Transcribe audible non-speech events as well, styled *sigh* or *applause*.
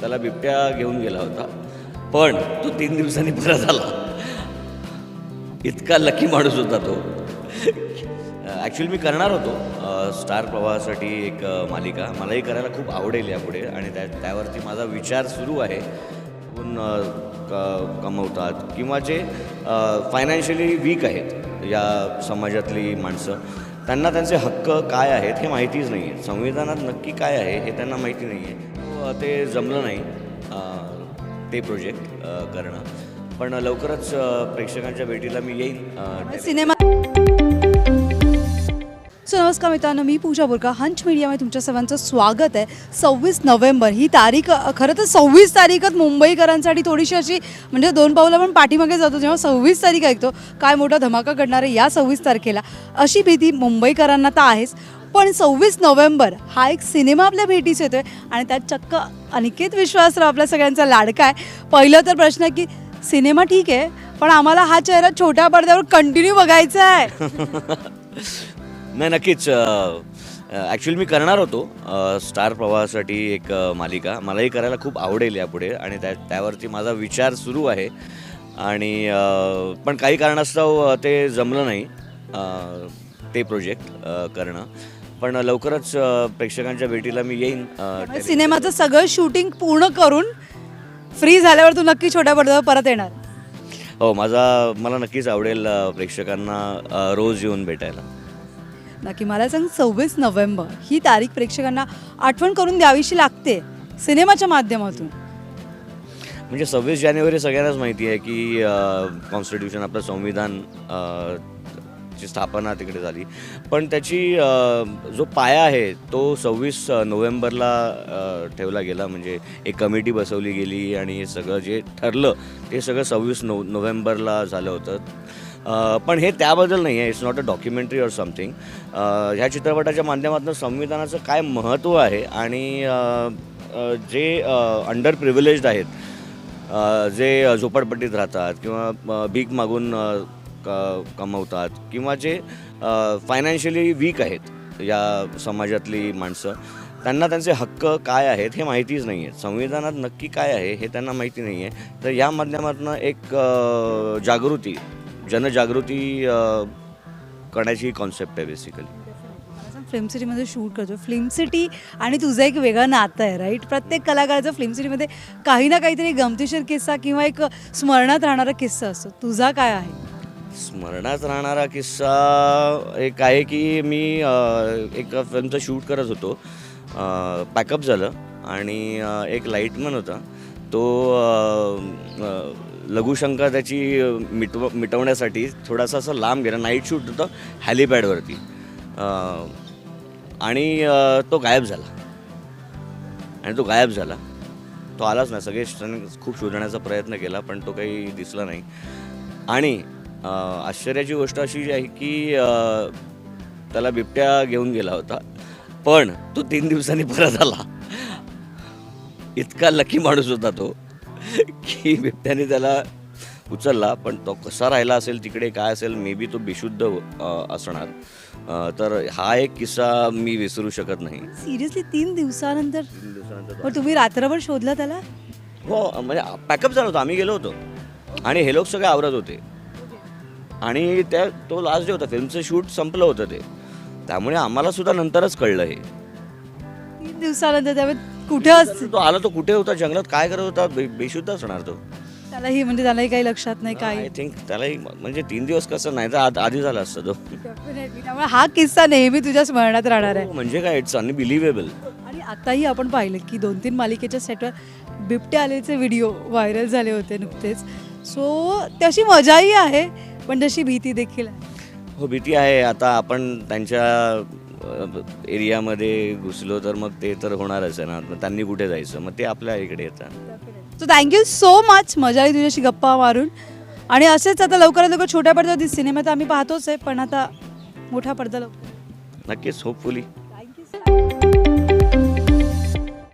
त्याला बिबट्या घेऊन गेला होता. पण तो तीन दिवसांनी परत आला इतका लकी माणूस होता तो. ॲक्च्युली मी करणार होतो. स्टार प्रवाहासाठी एक मालिका. मलाही करायला खूप आवडेल यापुढे आणि त्या त्यावरती माझा विचार सुरू आहे. कोण क कमवतात किंवा जे फायनान्शियली वीक आहेत या समाजातली माणसं. त्यांना त्यांचे हक्क काय आहेत हे माहितीच नाही आहे संविधानात नक्की काय आहे हे त्यांना माहिती नाही आहे हो, ते जमलं नाही ते प्रोजेक्ट करणं. पण लवकरच प्रेक्षकांच्या भेटीला मी येईन सिनेमा सो नमस्कार मित्रांनो मी पूजा बोरकर हंच मीडियामध्ये तुमच्या सर्वांचं स्वागत आहे. सव्वीस नोव्हेंबर ही तारीख खरं तर सव्वीस तारीखच मुंबईकरांसाठी थोडीशी अशी म्हणजे दोन पावलं आपण पाठीमागे जातो जेव्हा सव्वीस तारीख ऐकतो काय मोठा धमाका घडणार आहे या सव्वीस तारखेला. अशी भीती मुंबईकरांना तर आहेच. पण सव्वीस नोव्हेंबर हा एक सिनेमा आपल्या भेटीस आहे आणि त्यात चक्क अनिकेत विश्वासराव आपल्या सगळ्यांचा लाडका आहे. पहिलं तर प्रश्न आहे की सिनेमा ठीक आहे पण आम्हाला हा चेहरा छोट्या पडद्यावर कंटिन्यू बघायचा आहे. *laughs* नाही नक्कीच ॲक्च्युली मी करणार होतो. अ, स्टार प्रवाहासाठी एक अ, मालिका. मलाही करायला खूप आवडेल यापुढे आणि त्या त्यावरती माझा विचार सुरू आहे. आणि अ, पण काही कारणास्तव अ, ते जमलं नाही अ, ते प्रोजेक्ट करणं. पण लवकरच अ, प्रेक्षकांच्या भेटीला मी येईन अ, त्यामुळे सिनेमाचं सगळं शूटिंग पूर्ण करून फ्री झाल्यावर तू नक्की छोट्या पडद्यावर परत येणार. हो माझा मला नक्कीच आवडेल अ, प्रेक्षकांना अ, रोज येऊन भेटायला. नक्की मला सांग सव्वीस नोव्हेंबर. ही तारीख प्रेक्षकांना आठवण करून द्यावीशी लागते सिनेमाच्या माध्यमातून. म्हणजे सव्वीस जानेवारी सगळ्यांनाच माहिती आहे की कॉन्स्टिट्यूशन आपलं संविधान अ, ची स्थापना तिकडे झाली. पण त्याची अ, जो पाया आहे तो सव्वीस नोव्हेंबरला अ, ठेवला गेला. म्हणजे एक कमिटी बसवली गेली आणि हे सगळं जे ठरलं ते सगळं सव्वीस नो नोव्हेंबरला झालं होतं. पण हे त्याबद्दल नाही आहे it's not a documentary or something ह्या चित्रपटाच्या माध्यमातून संविधानाचं काय महत्त्व आहे आणि जे अंडर प्रिव्हिलेज्ड आहेत जे झोपडपट्टीत राहतात किंवा भीक मागून क कमवतात किंवा जे फायनान्शियली वीक आहेत या समाजातली माणसं त्यांना त्यांचे हक्क काय आहेत हे माहितीच नाही आहे संविधानात नक्की काय आहे हे त्यांना माहिती नाही आहे तर या माध्यमातून एक जागृती जनजागृती करण्याची कॉन्सेप्ट आहे बेसिकली फिल्म सिटीमध्ये शूट करतो. फिल्म सिटी आणि तुझं एक वेगळं नातं आहे राईट प्रत्येक कलाकाराचं फिल्म सिटीमध्ये काही ना काहीतरी गमतीशीर किस्सा किंवा एक स्मरणात राहणारा किस्सा असतो. तुझा काय आहे? स्मरणात राहणारा किस्सा एक आहे की मी एक फिल्मचं शूट करत होतो. पॅकअप झालं आणि एक लाईटमन होता. तो लघुशंका त्याची मिटव मिटवण्यासाठी थोडासा असं लांब गेला. नाईट शूट होतं हॅलिपॅडवरती आणि तो गायब झाला. आणि तो गायब झाला. तो आलाच नाही. सगळे खूप शोधण्याचा प्रयत्न केला पण तो काही दिसला नाही. आणि आश्चर्याची गोष्ट अशी आहे की त्याला बिबट्या घेऊन गेला होता. पण तो तीन दिवसांनी परत आला. इतका लकी माणूस होता तो. की बिबट्याने त्याला उचलला पण तो कसा राहिला असेल तिकडे काय असेल मे बी तो बेशुद्ध असणार. तर हा एक किस्सा मी विसरू शकत नाही. सिरियसली तीन दिवसानंतर? तीन दिवसानंतर मग तुम्ही रात्रभर शोधला त्याला? हो म्हणजे पॅकअप झालं होतं आम्ही गेलो होतो. आणि हे लोक सगळे आवरत होते. आणि त्या तो लास्ट डे होता फिल्मचं शूट संपलं होतं ते. त्यामुळे आम्हाला सुद्धा नंतरच कळलं हे. तीन दिवसानंतर त्यामुळे कुठे अस तो आला तो कुठे होता? जंगलात काय करत होता? बे- बेशुद्ध असणार तो. त्यालाही म्हणजे त्यालाही काही लक्षात नाही काय आय थिंक त्यालाही म्हणजे तीन दिवस कसं नाही तर आध- आधी झाला असतं तो. Definitely. त्यामुळे हा किस्सा नेहमी तुझ्या स्मरणात राहणार आहे. हो, म्हणजे काय? इट्स अनबिलिव्हेबल आणि आताही आपण पाहिलं की दोन तीन मालिकेच्या सेटवर बिबटे आलेचे व्हिडिओ व्हायरल झाले होते नुकतेच. सो तशी मजाही आहे पण तशी भीती देखील आहे. हो भीती आहे. आता आपण त्यांच्या एरियामध्ये घुसलो तर मग ते तर होणारच आहे ना. मग त्यांनी कुठे जायचं? मग ते आपल्या इकडे येतात. सो थँक्यू सो मच मजा आली तुझ्याशी गप्पा मारून. आणि असेच आता लवकरात लवकर छोट्या पडद्यावरती सिनेमा तर आम्ही पाहतोच आहे पण आता मोठा पडदा लवकर. नक्कीच होपफुली